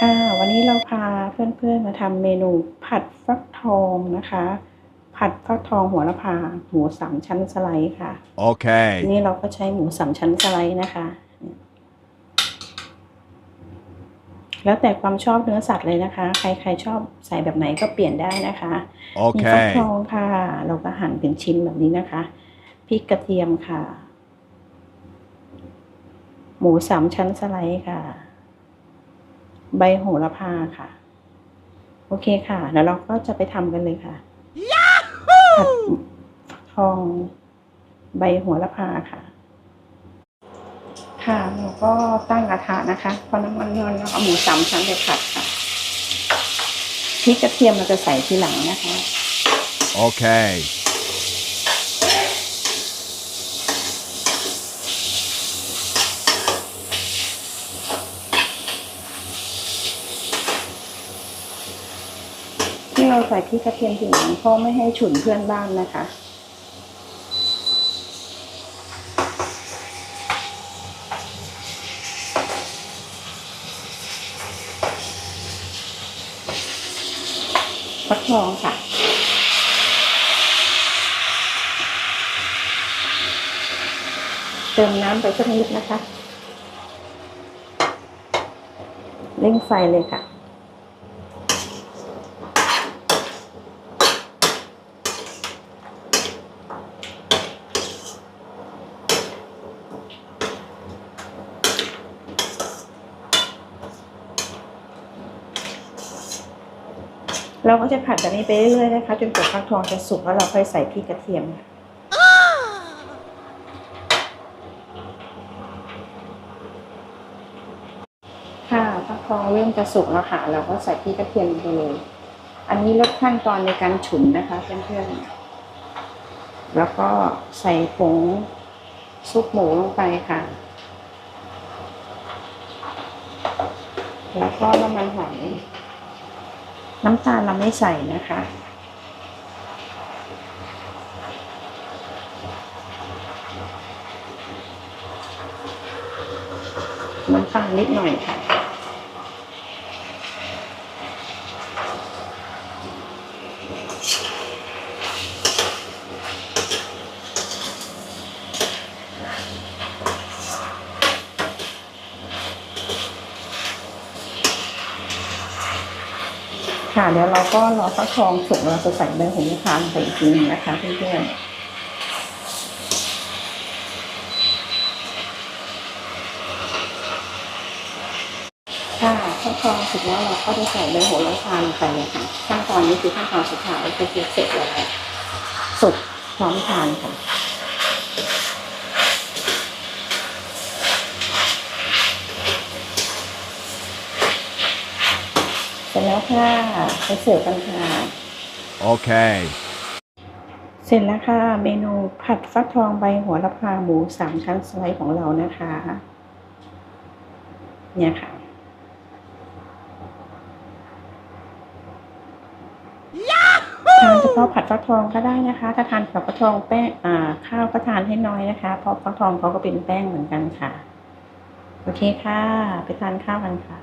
ค่ะวันนี้เราพาเพื่อนๆมาทำเมนูผัดฟักทองนะคะ ผัดฟักทองหัวละพาหมูสามชั้นสไลด์ค่ะ Okay. นี่เราก็ใช้หมูสามชั้นสไลด์นะคะ แล้วแต่ความชอบเนื้อสัตว์เลยนะคะ ใครใครชอบใส่แบบไหนก็เปลี่ยนได้นะคะมีฟัก Okay. ทองค่ะ เราก็หั่นเป็นชิ้นแบบนี้นะคะพริกกระเทียมค่ะ หมูสามชั้นสไลด์ค่ะ ใบโหระพาค่ะ โอเคค่ะ แล้วเราก็จะไปทำกันเลยค่ะผัดทองใบโหระพาค่ะ ค่ะเราก็ตั้งกระทะนะคะพอน้ำมันร้อนแล้วเอาหมูสามชั้นไปผัดค่ะพริกกระเทียมเราจะใส่ทีหลังนะคะ Okay. ที่เเราใส่พริกกระเทียมทีหลังพราะไม่ให้ฉุนเพื่อนบ้านนะคะฟักทองค่ะ เติมน้ำไปสักนิดนะคะ เร่งไฟเลยค่ะ เราก็จะผัดแบบนี้ไปเรื่อยๆนะคะจนกว่าฟักทองจะสุกแล้วเราค่อยใส่พริกกระเทียมค่ะค่ะฟักทองเริ่มจะสุกแล้วค่ะเราก็ใส่พริกกระเทียมไปเลย อันนี้ลดขั้นตอนในการฉุนนะคะเพื่อนๆแล้วก็ใส่ผงซุปหมูลงไปค่ะ แล้วก็น้ำมันหอย น้ำตาลเราไม่ใส่นะคะ น้ำตาลนิดหน่อยค่ะ ค่ะเดี๋ยวเราก็รอฟักทองสุกเราจะใส่ใบโหระพาลงไปอีกทีนึงนะคะเพื่อนๆค่ะฟักทองสุกแล้วเราก็จะใส่ใบโหระพาลงไปเลยค่ะขั้นตอนนี้คือขั้นตอนสุดท้ายก็คือเสร็จแล้วสุกพร้อมทานค่ะ เสร็จ แล้วค่ะไปเสิร์ฟกันค่ะ Okay. เสร็จแล้วค่ะ เมนูผัดฟักทองใบหัวละพาหมูสามชั้นสไลด์ของเรานะคะ เนี่ยค่ะทานเฉพาะผัดฟักทองก็ได้นะคะ ถ้าทานกับฟักทองแป้งอ่าข้าวก็ทานให้น้อยนะคะ เพราะฟักทองเขาก็เป็นแป้งเหมือนกันค่ะ โอเคค่ะ ไปทานข้าวกันค่ะ